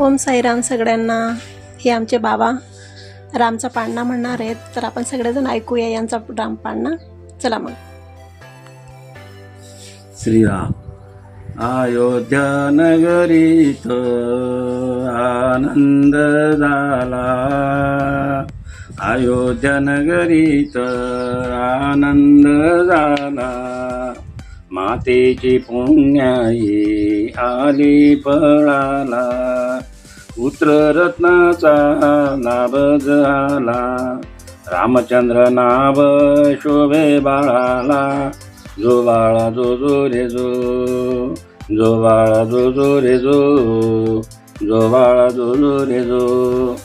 ओम साईराम सगळ्यांना. हे आमचे बाबा रामचा पाळणा म्हणणार आहेत. तर आपण सगळेजण ऐकूया यांचा राम पाळणा. चला मग. श्रीराम. अयोध्या नगरीत आनंद झाला. अयोध्या नगरीत आनंद झाला. मातेची पुण्याई आली पळाला पुत्ररत्नाचा लाभ झाला रामचंद्र नाव शोभे बाळाला. जो बाळा जो जो रे जो जो बाळा जो जो रे जो जो बाळा जो जो रे जो.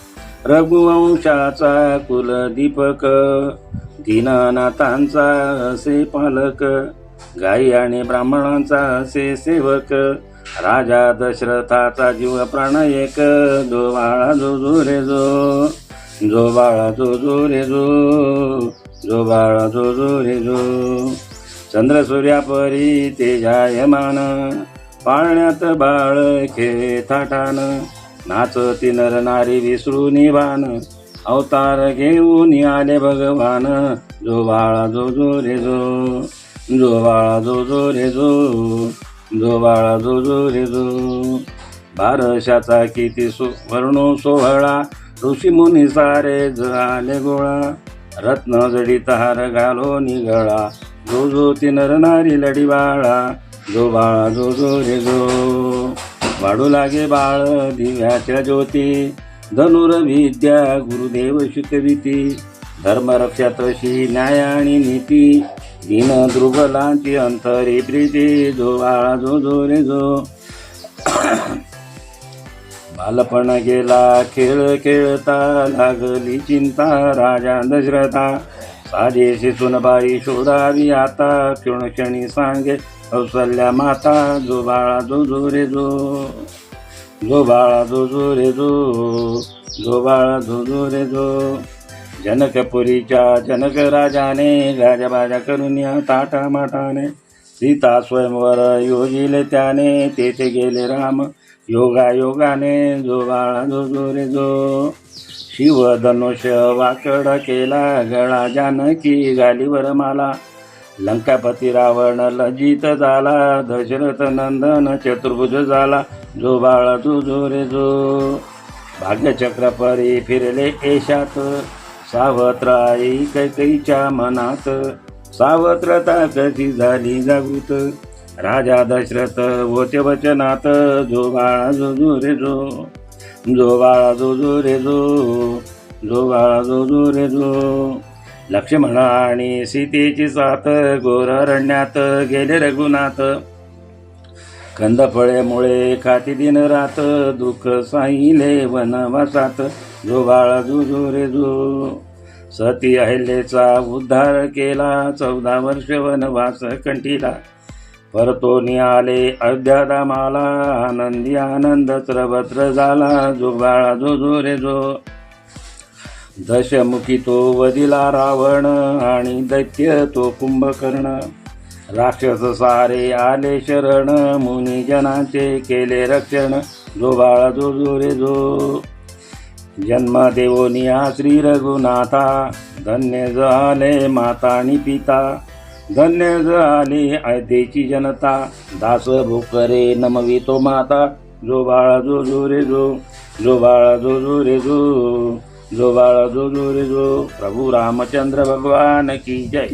रघुवंशाचा कुलदीपक दीनानाथांचा असे पालक गाई आणि ब्राह्मणांचा असे सेवक राजा दशरथाचा जीव प्राण एक. जो बाळा जो जो रे जो. जो बाळा जो जो रे जो. जो बाळा जो जो रे जो. चंद्र सूर्यापरी तेजायमान. पाळण्यात बाळ खे थाटान. नाचती नर नारी विसरून भान अवतार घेऊन आले भगवान. जो बाळा जो जो रे जो. जो बाळा जो जो रे जो. जो बाळा जो जो रे जो बारशाचा किती सुवर्णो सोहळा. ऋषी मुनी सारे झाले गोळा. रत्न जडी तहार घालो निगळा. जो जो ती नरनारी लढी बाळा. जो बाळा जो जो रे जो वाढू लागे बाळ. दिव्याच्या ज्योती. धनुर्विद्या गुरुदेव शिकविती धर्मरक्षा तशी न्याय आणि नीती. दीन दुर्बलांची अंतरी प्रीती जो बाळा जो जो रे जो. बालपण गेला खेळ खेळता लागली चिंता राजा दशरथा. साजेशी सुनबाई शोधावी आता क्षण क्षणी सांगे कौसल्या माता जो बाळा जो जो रे जो. जो बाळा जो जो रे जो. जो बाळा जो जो रे जो. जनकपुरीच्या जनक राजाने गाजाबाजा करून या ताटा माटाने. सीता स्वयंवर योजिले त्याने तेथे गेले राम. योगा योगाने जो बाळा जो जो रे जो शिव धनुष वाकड केला गळा जानकी गालीवर माला. लंकापती रावण लजित झाला दशरथ नंदन चतुर्भुज झाला. जो बाळा जो जो रे जो भाग्यचक्र परी फिरले एशात सावत्र आई कैकईच्या मनात सावत्रता कशी झाली जागृत. राजा दशरथ होते वचनात जो बाळा जो जो रे जो जो बाळा जो जो रे जो जो बाळा जो जो रे जो. लक्ष्मण आणि सीतेची साथ गोररण्यात गेले रघुनाथ. कंदफळेमुळे खाती दिन रात दुःख साहिले वनवासात जो बाळा जो रे जो. सती अहिल्याचा उद्धार केला चौदा वर्ष वनवास कंठीला. परतोनी आले अध्यादामाला आनंदी आनंद सर्वत्र झाला जो बाळा जो जो रे जो. दशमुखी तो वदिला रावण आणि दैत्य तो कुंभकर्ण. राक्षस सारे आले शरण मुनिजनाचे केले रक्षण. जो बाळा जो जो रे जो. जन्म देवोनिया श्री रघुनाथा. धन्य झाले माता आणि पिता. धन्य झाली आयतेची जनता. दास भोकरे नमवितो माता. जो बाळा जो जो रे जो. जो बाळा जो जो रे जो. जो बाळा जो जो रे जो. प्रभू रामचंद्र भगवान की जय.